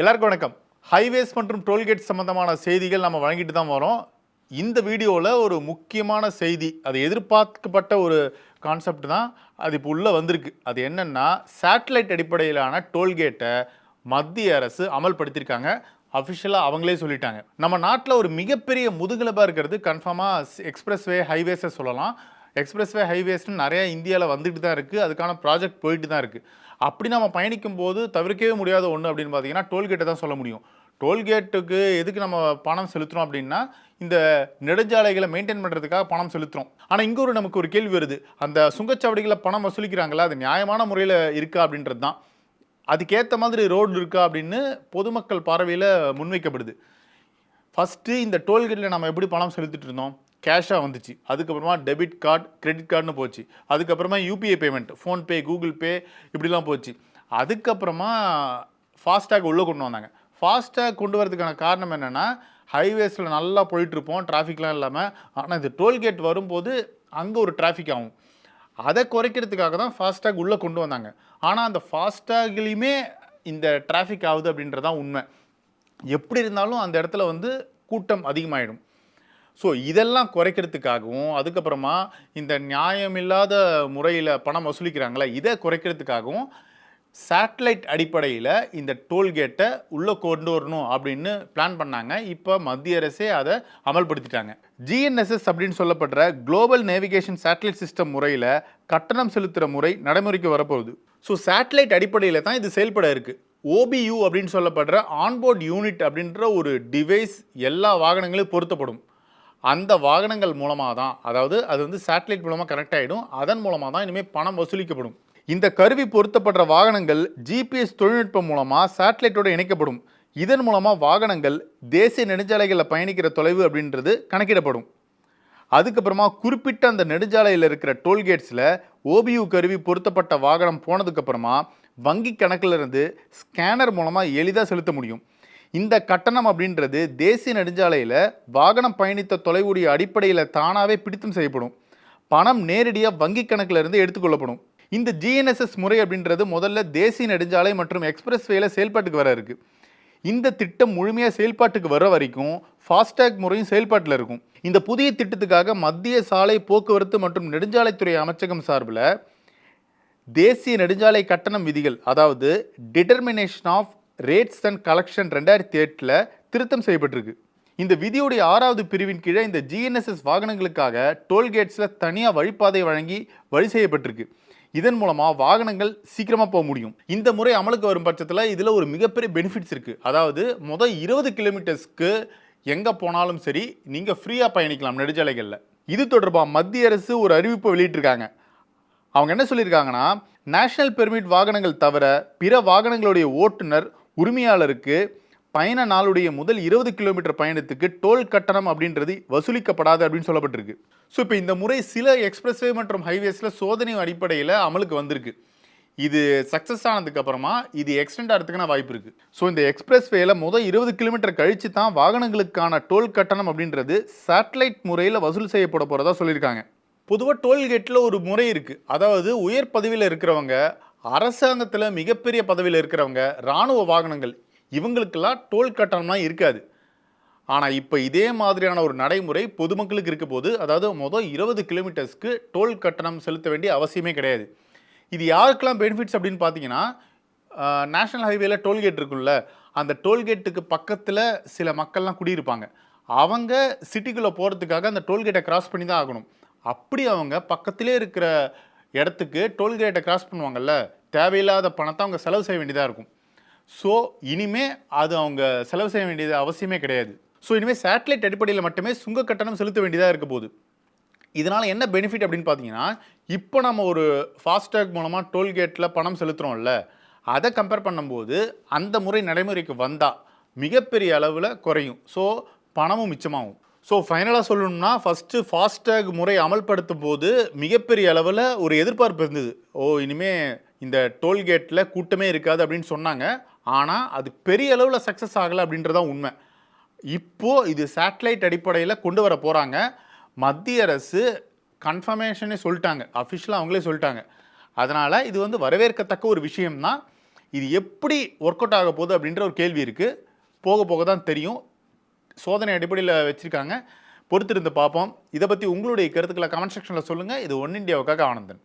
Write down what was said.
எல்லாருக்கும் வணக்கம். ஹைவேஸ் மற்றும் டோல்கேட் சம்பந்தமான செய்திகள் நம்ம வழங்கிட்டு தான் வரோம். இந்த வீடியோவில் ஒரு முக்கியமான செய்தி அது எதிர்பார்க்கப்பட்ட ஒரு கான்செப்ட் தான். அது இப்போ உள்ளே வந்திருக்கு. அது என்னென்னா சேட்டலைட் அடிப்படையிலான டோல்கேட்டை மத்திய அரசு அமல்படுத்தியிருக்காங்க. அஃபிஷியலாக அவங்களே சொல்லிட்டாங்க. நம்ம நாட்டில் ஒரு மிகப்பெரிய முதுகெலும்பாக இருக்கிறது கன்ஃபார்மாக எக்ஸ்பிரஸ்வே ஹைவேஸை சொல்லலாம். எக்ஸ்பிரஸ்வே ஹைவேஸ்னு நிறைய இந்தியாவில் வந்துட்டு தான் இருக்குது அதுக்கான ப்ராஜெக்ட் போயிட்டு தான் இருக்குது அப்படி நம்ம பயணிக்கும் போது தவிர்க்கவே முடியாத ஒன்று அப்படின்னு பார்த்தீங்கன்னா டோல்கேட்டை தான் சொல்ல முடியும். டோல்கேட்டுக்கு எதுக்கு நம்ம பணம் செலுத்துகிறோம் அப்படின்னா இந்த நெடுஞ்சாலைகளை மெயின்டைன் பண்ணுறதுக்காக பணம் செலுத்துகிறோம் ஆனால் இங்கே ஒரு நமக்கு ஒரு கேள்வி வருது. அந்த சுங்கச்சாவடிகளை பணம் வசூலிக்கிறாங்களா அது நியாயமான முறையில் இருக்கா அப்படின்றது தான். அதுக்கேற்ற மாதிரி ரோடு இருக்கா அப்படின்னு பொதுமக்கள் பார்வையில் முன்வைக்கப்படுது. ஃபஸ்ட்டு இந்த டோல்கேட்டில் நம்ம எப்படி பணம் செலுத்திட்டு இருந்தோம்? கேஷாக வந்துச்சு. அதுக்கப்புறமா டெபிட் கார்டு கிரெடிட் கார்டுன்னு போச்சு. அதுக்கப்புறமா UPI payment PhonePe Google pay இப்படிலாம் போச்சு. அதுக்கப்புறமா ஃபாஸ்டேக் உள்ளே கொண்டு வந்தாங்க. ஃபாஸ்டேக் கொண்டு வரதுக்கான காரணம் என்னென்னா ஹைவேஸில் நல்லா போயிட்டுருப்போம் டிராஃபிக்லாம் இல்லாமல் ஆனால் இந்த டோல்கேட் வரும்போது அங்கே ஒரு டிராஃபிக் ஆகும். அதை குறைக்கிறதுக்காக தான் ஃபாஸ்டேக் உள்ளே கொண்டு வந்தாங்க. ஆனால் அந்த ஃபாஸ்டேக்லேயுமே இந்த டிராஃபிக் ஆகுது அப்படின்றதான் உண்மை. எப்படி இருந்தாலும் அந்த இடத்துல வந்து கூட்டம் அதிகமாகிடும் ஸோ இதெல்லாம் குறைக்கிறதுக்காகவும் அதுக்கப்புறமா இந்த நியாயமில்லாத முறையில் பணம் வசூலிக்கிறாங்களே இதை குறைக்கிறதுக்காகவும் சேட்டலைட் அடிப்படையில் இந்த டோல்கேட்டை உள்ளே கொண்டு வரணும் அப்படின்னு பிளான் பண்ணாங்க. இப்போ மத்திய அரசே அதை அமல்படுத்திட்டாங்க. ஜிஎன்எஸ்எஸ் அப்படின்னு சொல்லப்படுற குளோபல் நேவிகேஷன் சேட்டலைட் சிஸ்டம் முறையில் கட்டணம் செலுத்துகிற முறை நடைமுறைக்கு வரப்போகுது. ஸோ சேட்டலைட் அடிப்படையில் தான் இது செயல்பட இருக்குது ஓபியூ அப்படின்னு சொல்லப்படுற ஆன்போர்ட் யூனிட் அப்படின்ற ஒரு டிவைஸ் எல்லா வாகனங்களும் பொருத்தப்படும். அந்த வாகனங்கள் மூலமாக தான் அதாவது அது வந்து சேட்டலைட் மூலமாக கனெக்ட் ஆகிடும் அதன் மூலமாக தான் இனிமேல் பணம் வசூலிக்கப்படும். இந்த கருவி பொருத்தப்படுற வாகனங்கள் ஜிபிஎஸ் தொழில்நுட்பம் மூலமாக சேட்டலைட்டோடு இணைக்கப்படும். இதன் மூலமாக வாகனங்கள் தேசிய நெடுஞ்சாலைகளில் பயணிக்கிற தொலைவு அப்படின்றது கணக்கிடப்படும். அதுக்கப்புறமா குறிப்பிட்ட அந்த நெடுஞ்சாலையில் இருக்கிற டோல்கேட்ஸில் ஓபியூ கருவி பொருத்தப்பட்ட வாகனம் போனதுக்கப்புறமா வங்கி கணக்கிலிருந்து ஸ்கேனர் மூலமாக எளிதாக செலுத்த முடியும். இந்த கட்டணம் அப்படின்றது தேசிய நெடுஞ்சாலையில் வாகனம் பயணித்த தொலைவுடைய அடிப்படையில் தானாகவே பிடித்தம் செய்யப்படும். பணம் நேரடியாக வங்கி கணக்கிலிருந்து எடுத்துக்கொள்ளப்படும் இந்த ஜிஎன்எஸ்எஸ் முறை அப்படின்றது முதல்ல தேசிய நெடுஞ்சாலை மற்றும் எக்ஸ்பிரஸ் வேல செயல்பாட்டுக்கு வர இருக்குது இந்த திட்டம் முழுமையாக செயல்பாட்டுக்கு வர வரைக்கும் ஃபாஸ்டேக் முறையும் செயல்பாட்டில் இருக்கும். இந்த புதிய திட்டத்துக்காக மத்திய சாலை போக்குவரத்து மற்றும் நெடுஞ்சாலைத்துறை அமைச்சகம் சார்பில் தேசிய நெடுஞ்சாலை கட்டணம் விதிகள் அதாவது determination of rates and collection ரெண்டாயிரத்தி எட்டில் திருத்தம் செய்யப்பட்டிருக்கு. இந்த விதியுடைய ஆறாவது பிரிவின் கீழே இந்த ஜிஎன்எஸ்எஸ் வாகனங்களுக்காக டோல்கேட்ஸில் தனியாக வழிபாதை வழங்கி வழி செய்யப்பட்டிருக்கு. இதன் மூலமாக வாகனங்கள் சீக்கிரமாக போக முடியும். இந்த முறை அமலுக்கு வரும் பட்சத்தில் இதில் ஒரு மிகப்பெரிய பெனிஃபிட்ஸ் இருக்குது அதாவது மொதல் இருபது கிலோமீட்டர்ஸ்க்கு எங்கே போனாலும் சரி நீங்கள் ஃப்ரீயாக பயணிக்கலாம் நெடுஞ்சாலைகளில். இது தொடர்பாக மத்திய அரசு ஒரு அறிவிப்பை வெளியிட்டிருக்காங்க. அவங்க என்ன சொல்லியிருக்காங்கன்னா நேஷனல் பெர்மிட் வாகனங்கள் தவிர பிற வாகனங்களுடைய ஓட்டுநர் உரிமையாளருக்கு பயண நாளுடைய முதல் இருபது கிலோமீட்டர் பயணத்துக்கு டோல் கட்டணம் அப்படின்றது வசூலிக்கப்படாது அப்படின்னு சொல்லப்பட்டிருக்கு. ஸோ இப்போ இந்த முறை சில எக்ஸ்பிரஸ்வே மற்றும் ஹைவேஸில் சோதனை அடிப்படையில் அமலுக்கு வந்திருக்கு. இது சக்ஸஸ் ஆனதுக்கப்புறமா இது எக்ஸ்டெண்ட் ஆகிறதுக்கான வாய்ப்பு இருக்குது ஸோ இந்த எக்ஸ்பிரஸ் வேல முதல் இருபது கிலோமீட்டர் கழிச்சு தான் வாகனங்களுக்கான டோல் கட்டணம் அப்படின்றது சேட்டலைட் முறையில் வசூல் செய்யப்பட போகிறதா சொல்லியிருக்காங்க. பொதுவாக டோல்கேட்டில் ஒரு முறை இருக்குது அதாவது உயர் பதவியில் இருக்கிறவங்க அரசாங்கத்தில் மிகப்பெரிய பதவியில் இருக்கிறவங்க இராணுவ வாகனங்கள் இவங்களுக்கெல்லாம் டோல் கட்டணம்லாம் இருக்காது. ஆனால் இப்போ இதே மாதிரியான ஒரு நடைமுறை பொதுமக்களுக்கு இருக்க போது அதாவது மொதல் இருபது கிலோமீட்டர்ஸ்க்கு டோல் கட்டணம் செலுத்த வேண்டிய அவசியமே கிடையாது. இது யாருக்கெல்லாம் பெனிஃபிட்ஸ் அப்படின்னு பார்த்தீங்கன்னா நேஷனல் ஹைவேல டோல்கேட் இருக்குல்ல அந்த டோல்கேட்டுக்கு பக்கத்தில் சில மக்கள்லாம் குடியிருப்பாங்க. அவங்க சிட்டிக்குள்ளே போகிறதுக்காக அந்த டோல்கேட்டை கிராஸ் பண்ணி தான் ஆகணும். அப்படி அவங்க பக்கத்திலே இருக்கிற இடத்துக்கு டோல்கேட்டை கிராஸ் பண்ணுவாங்கல்ல தேவையில்லாத பணத்தை அவங்க செலவு செய்ய வேண்டியதாக இருக்கும். ஸோ இனிமே அது அவங்க செலவு செய்ய வேண்டியது அவசியமே கிடையாது. ஸோ இனிமேல் சேட்டலைட் அடிப்படையில் மட்டுமே சுங்க கட்டணம் செலுத்த வேண்டியதாக இருக்க போகுது. இதனால் என்ன பெனிஃபிட் அப்படின்னு பார்த்தீங்கன்னா இப்போ நம்ம ஒரு ஃபாஸ்டேக் மூலமாக டோல்கேட்டில் பணம் செலுத்துகிறோம்ல அதை கம்பேர் பண்ணும்போது அந்த முறை நடைமுறைக்கு வந்தால் மிகப்பெரிய அளவில் குறையும். ஸோ பணமும் மிச்சமாகும். ஸோ ஃபைனலாக சொல்லணும்னா ஃபஸ்ட்டு ஃபாஸ்டேக் முறை அமல்படுத்தும் போது மிகப்பெரிய அளவில் ஒரு எதிர்பார்ப்பு இருந்தது. ஓ இனிமேல் இந்த டோல்கேட்டில் கூட்டமே இருக்காது அப்படின்னு சொன்னாங்க. ஆனால் அது பெரிய அளவில் சக்ஸஸ் ஆகலை அப்படின்றதான் உண்மை. இப்போது இது சேட்டலைட் அடிப்படையில் கொண்டு வர போகிறாங்க மத்திய அரசு கன்ஃபர்மேஷனே சொல்லிட்டாங்க. அஃபிஷியலாக அவங்களே சொல்லிட்டாங்க. அதனால் இது வந்து வரவேற்கத்தக்க ஒரு விஷயம்தான். இது எப்படி ஒர்க் அவுட் ஆக போகுது அப்படின்ற ஒரு கேள்வி இருக்குது போக போக தான் தெரியும். சோதனை அடிப்படையில் வச்சுருக்காங்க. பொறுத்திருந்து பார்ப்போம். இதை பற்றி உங்களுடைய கருத்துக்களை கமெண்ட் செக்ஷனில் சொல்லுங்கள் இது ஒன் இண்டியாவுக்காக ஆனந்தன்.